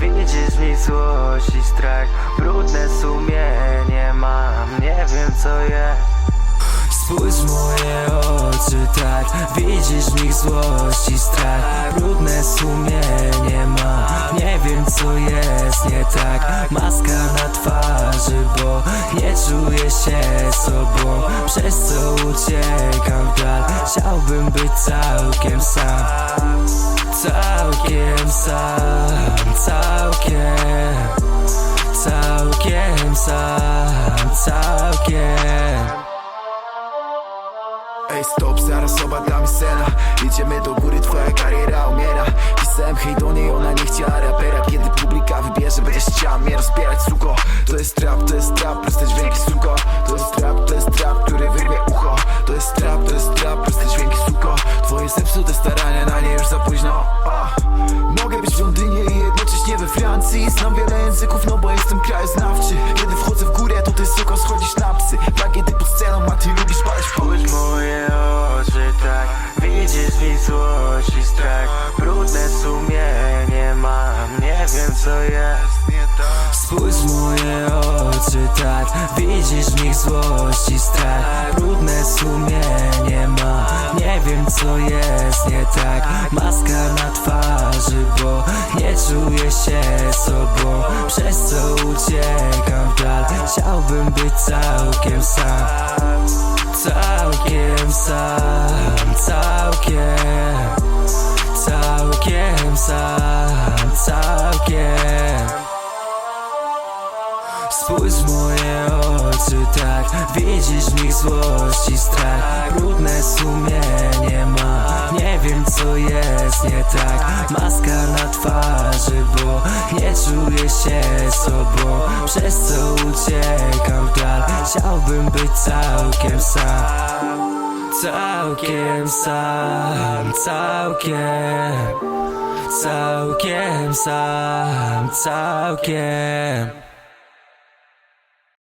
Widzisz mi złość i strach Brudne sumienie mam Nie wiem co jest Spójrz moje oczy tak. Widzisz w nich złość i strach Brudne sumienie mam. Nie wiem co jest nie tak. Maska na twarzy, bo Nie czuję się sobą. Przez co uciekam w dal Chciałbym być całkiem sam. Całkiem sam sam Całkiem. Ej stop, zaraz obadamy scena Idziemy do góry, twoja kariera umiera. Pisałem hej do niej, ona nie chciała rapera. Kiedy publika wybierze, będziesz chciała mnie rozbierać, suko. To jest trap, to jest trap, proste Francji Znam wiele języków, no bo jestem krajoznawczy. Kiedy wchodzę w górę, to ty suko schodzisz na psy. Tak kiedy pod sceną, a ty lubisz palać Spójrz moje oczy tak. Widzisz mi złość i strach. Brudne sumienie mam Nie wiem co jest Spójrz w moje oczy tak. Widzisz nich złość i strach. Brudne sumienie mam Nie wiem co jest nie tak. Maska na twarzy, Nie czuję się sobą Przez co uciekam w dal Chciałbym być całkiem sam Całkiem sam, całkiem Całkiem sam, całkiem. Spójrz w moje oczy tak. Widzisz w nich złość i strach. Brudne sumienie ma. Nie wiem co jest nie tak. Maska na twarzy, bo Nie czuję się sobą. Przez co uciekam w dal. Chciałbym być całkiem sam. Całkiem sam, całkiem. Całkiem sam, całkiem